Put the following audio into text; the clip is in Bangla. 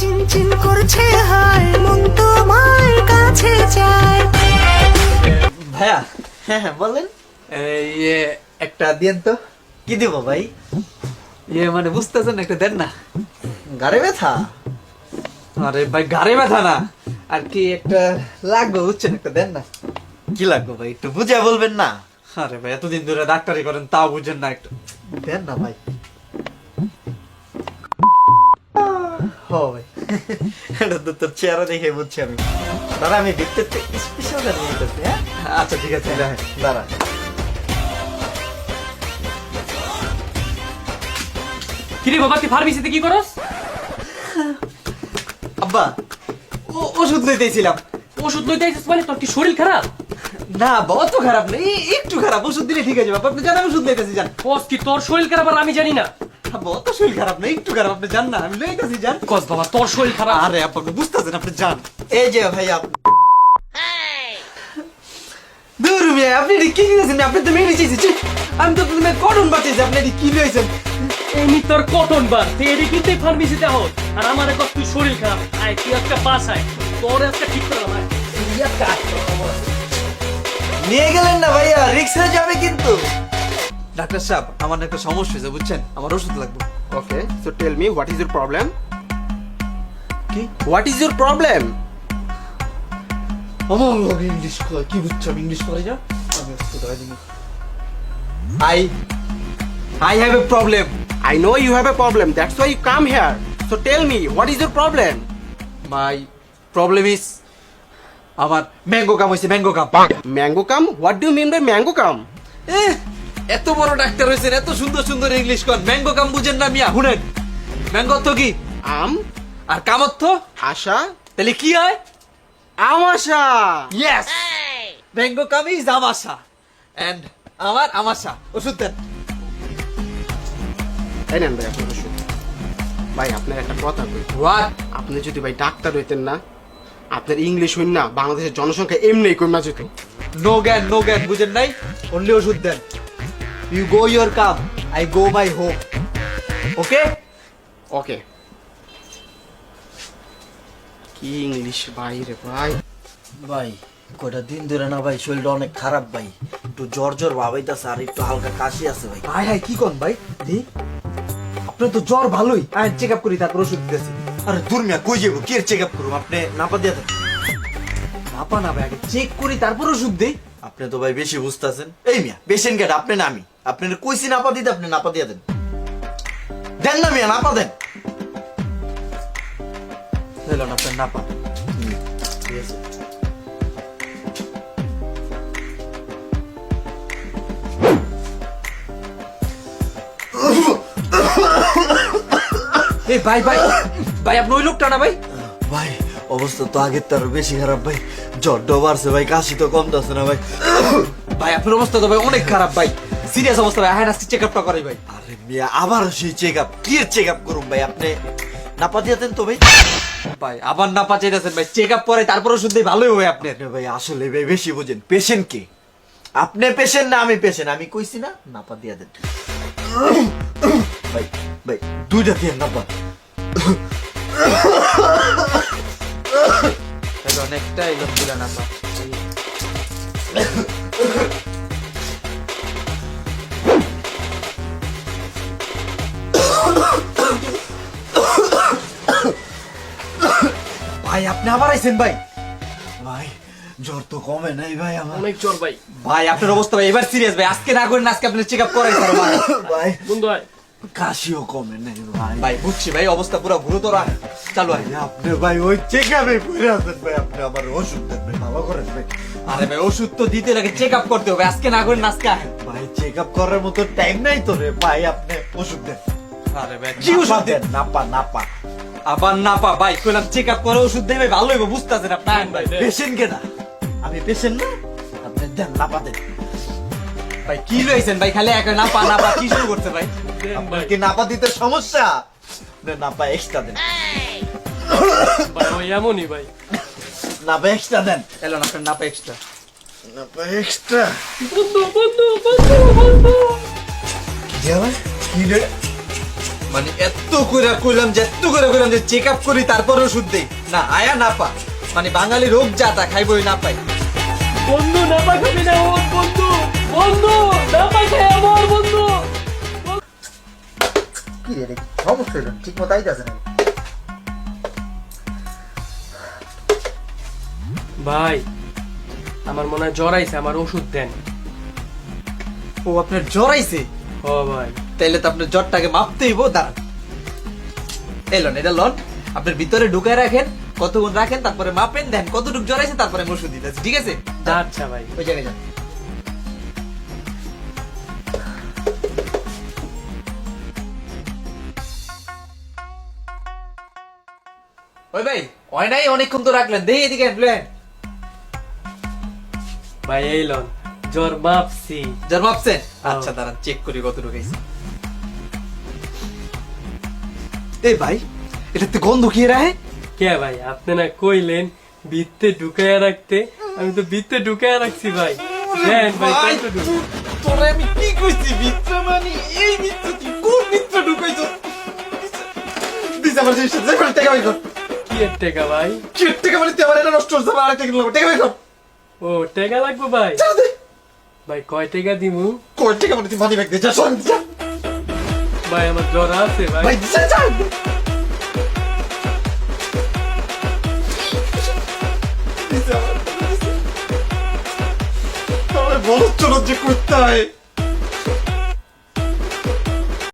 চিনচিন করছে হায় মন তোমার কাছে চায়। ভাইয়া হ্যাঁ হ্যাঁ বলেন। ইয়ে একটা দেন তো। কি দিব ভাই? ইয়ে মানে বুঝতেছেন একটা দেন না। গাড়ি ব্যথা? আরে ভাই গাড়ি ব্যথা না। আর কি একটা লাগবে বুঝছেন? একটা দেন না। কি লাগবে ভাই? একটু বুঝে বলবেন না। আরে ভাই এতদিন ধরে ডাক্তারি করেন তাও বুঝেন না একটু। দেন না ভাই। হ ভাই। এটা তো তোর চেহারা দেখে বুঝছি আমি। দাঁড়া আমি স্পেশাল নিতেছি হ্যাঁ? আচ্ছা ঠিক আছে দাঁড়া কিরে বাবা তুই ফার্মেসিতে কি করস? আব্বা ও- ওষুধ লইতেছিলাম। ওষুধ লইতে আইছিস মানে তোর কি শরীর খারাপ? না অত খারাপ না এই একটু খারাপ ওষুধ দিলে ঠিক আছে বাবা আপনি জানেন ওষুধ লইতেছি জান। কি তোর শরীর খারাপ আর আমি জানি না। আব্বা, অত শরীর খারাপ না একটু খারাপ আপনি জান না আমি লইতেছি জান কস বাবা তোর শরীর খারাপ। আরে আপা আপনি বুঝতেছেন আপনি জান এই যে ভাই আপ- দূর মিয়া আপনি এটি কি দিয়েছেন আপনি তো মেরে চেয়েছি আমি তো তুমি কটন বাঁচিয়েছি আপনি এটি কি লইছেন? এমনি তোর কটন বার তুই এদিকে কিন্তু ফার্মেসিতে হল আর আমার কস তুই শরীর খারাপ। আয় তুই একটা বাস আয় তোর একটা ঠিক করে। নিয়ে গেলেন না ভাইয়া রিক্স হয়ে যাবে কিন্তু। ডাক্তার সাহেব আমার একটা সমস্যা হয়েছে বুঝছেন আমার ওষুধ লাগবে Okay, so tell me what is your problem? কি What is your problem? আমার লগে ইংলিশ কয় কি বুঝছ আমি ইংলিশ করে যা আমি ওষুধ ধরে দিই I I have a problem I know you have a problem, that's why you come here. So tell me, what is your problem? My problem is আমার ম্যাঙ্গো কাম হয়েছে mango come Mango come? What do you mean by mango come? এত বড় ডাক্তার হয়েছেন এত সুন্দর সুন্দর ইংলিশ কন। ম্যাঙ্গো কাম বুঝেন না মিয়া ম্যাঙ্গো অর্থ কি? Am, আর কাম অর্থ? Asha, তাহলে কি হয়? Amasha. Yes mango come is আমাশা। And আমার আমাশা। ওষুধ দেন। এই নেন ভাই আপনার ওষুধ। ভাই আপনার একটা কথা কই। হোয়াট আপনি যদি ভাই ডাক্তার হইতেন না আপনার ইংলিশ হইন না বাংলাদেশের জনসংখ্যা এমনি কমা যেত। নো জ্ঞান নো জ্ঞান বুঝেন নাই। অনলি ওষুধ দেন। You go your come I go my home okay okay কি ইংলিশ ভাই রে ভাই? ভাই কয়টা দিন ধরে না ভাই শরীরটা অনেক খারাপ ভাই। একটু জ্বর জ্বর ভাবাইতেছে আর একটু হালকা কাশি আছে ভাই। হাই হাই কি কোন ভাই? দি আপনার তো জ্বর ভালোই। আয় চেক আপ করি তারপর ওষুধ দিতেছি। আরে দূর মিয়া কই যাব কি চেক আপ করুম? আপনি নাপা দিয়ে দেন। নাপা না ভাই আগে চেক করি তারপর ওষুধ দেই। আপনি তো ভাই বেশি বুঝতেছেন। এই মিয়া পেশেন্ট গেট আপনি না আমি। আপনি কইছি নাপা দিতে আপনি নাপা দিয়ে দেন। দেন না মিয়া নাপা দেন। না আপনার নাপা ঠিক আছে। এই ভাই ভাই ভাই আপনি ওই লোকটা না ভাই? ভাই অবস্থা তো আগের তার বেশি খারাপ ভাই। জ্বরটাও বাড়ছে ভাই কাশি তো কমতেছে না ভাই। ভাই আপনার অবস্থা তো ভাই অনেক খারাপ ভাই। সিরিয়াস অবস্থা ভাই হ্যাঁ আজকে চেক আপটা করাই ভাই। আরে মিয়া আবার সেই চেক আপ কি চেক আপ করুম ভাই আপনি। নাপা দিয়ে তো ভাই? ভাই আবার নাপা চাইতেছেন ভাই চেক আপ করে তারপর দেই ভালোই হয় আপনি। ভাই আসলে ভাই বেশি বুঝেন পেশেন্ট কে? আপনি পেশেন্ট না আমি পেশেন্ট আমি কইছি না নাপা দিয়ে দেন। ভাই ভাই দুইটা দিয়ে নাপা। হলো অনেকটা এলো পুরা নাপা। ভাই আপনি আবার আইছেন ভাই? ভাই জ্বর তো কমে নাই ভাই আমার। অনেক জ্বর ভাই। ভাই আপনার অবস্থা ভাই এবার সিরিয়াস ভাই। আজকে না করেন আজকে আপনি চেক আপ করাই স্যার ভাই। বন্ধু আয়। কাশিও কমে নাই ভাই। ভাই বুঝছি ভাই অবস্থা পুরো গুরুতর চালু ভাই, আপনি ভাই ওই চেক আপে পড়ে আছেন ভাই আপনি আমার ওষুধ দেন ভাই ভালো করেন ভাই। আরে ভাই ওষুধ তো দিতে লাগে চেক আপ করতে হবে। আজকে না করেন আজকে ভাই চেক আপ করার মতো টাইম নাই তো রে। ভাই আপনি ওষুধ দেন। আরে ভাই কি ওষুধ দেন দেন? নাপা নাপা। আবার না পা ভাই কইলাম চেক আপ করে ওষুধ দেবে ভালো হইব বুঝতেছেন আপনি? আহেন ভাই পেশেন্ট কে না? আমি পেশেন্ট না? আপনি দেন নাপা দেন। ভাই কি লইছেন ভাই খালি এক না পা না পা কি শুরু করতে ভাই? কি নাপা দিতে সমস্যা? না, নাপা এক্সট্রা দেন। ভাই ওই এমনই ভাই। নাপা এক্সট্রা দেন। এলো না আপনার নাপা এক্সট্রা নাপা এক্সট্রা বন্ধু বন্ধু বন্ধু বন্ধু। কি রে ভাই? কি রে? মানে এত কইরা কইলাম যে এত কইরা কইলাম যে চেক আপ করি তারপরে ওষুধ দেই। না আয়া না পা। মানে বাঙালি রোগ যা তা খাইবই না পাই বন্ধু না পাই খাবি না ওর বন্ধু। বন্ধু না পাই খাই আমার বন্ধু। কি রে সমস্যা হইল? ঠিক মতো আইতাছে না ভাই আমার মনে হয় জ্বর আইছে আমার ওষুধ দেন। ও আপনার জ্বর আইছে? ও ভাই। তাইলে তো আপনার জ্বরটাকে মাপতে হইব দাঁড়ান। এই লন এটা লন আপনার ভিতরে ঢুকায় রাখেন কতক্ষণ রাখেন তারপরে মাপেন দেন কতটুকু জ্বর আছে তারপরে আমি ওষুধ দিতেছি ঠিক আছে? আচ্ছা ভাই। ওই জায়গায় যান। ওই ভাই হয় নাই অনেকক্ষণ তো রাখলেন। দেখি এদিকে প্লেন ভাই এই লন জ্বর মাপছি। জ্বর মাপছেন? হ্যাঁ। আচ্ছা দাঁড়ান চেক করি কত ঢুকাইছে এই ভাই এটাতে গন্ধ কি রাহে কে ভাই আপনি না কইলেন ভিত্তে ঢুকায়া রাখতে। আমি তো ভিত্তে ঢুকায়া রাখছি ভাই। দেন ভাই তোরে আমি কি কইছি মিত্র মানে? এই মিত্র তুই কোন মিত্র ঢুকাইছ? দিস আমার জিনিস যে টাকা কি এর টাকা ভাই? কি টাকা মানে? তুই আমার এটা নষ্ট হচ্ছে আমার আরেকটা কিনলাম টাকা বের ও টাকা লাগবে ভাই? ভাই কয় টাকা দিমু? কোন টাকা মানে তুই মানি ব্যাগ দে যা শোন যা ভাই আমার জ্বর আছে ভাই ভাই যা যা দিস আমার,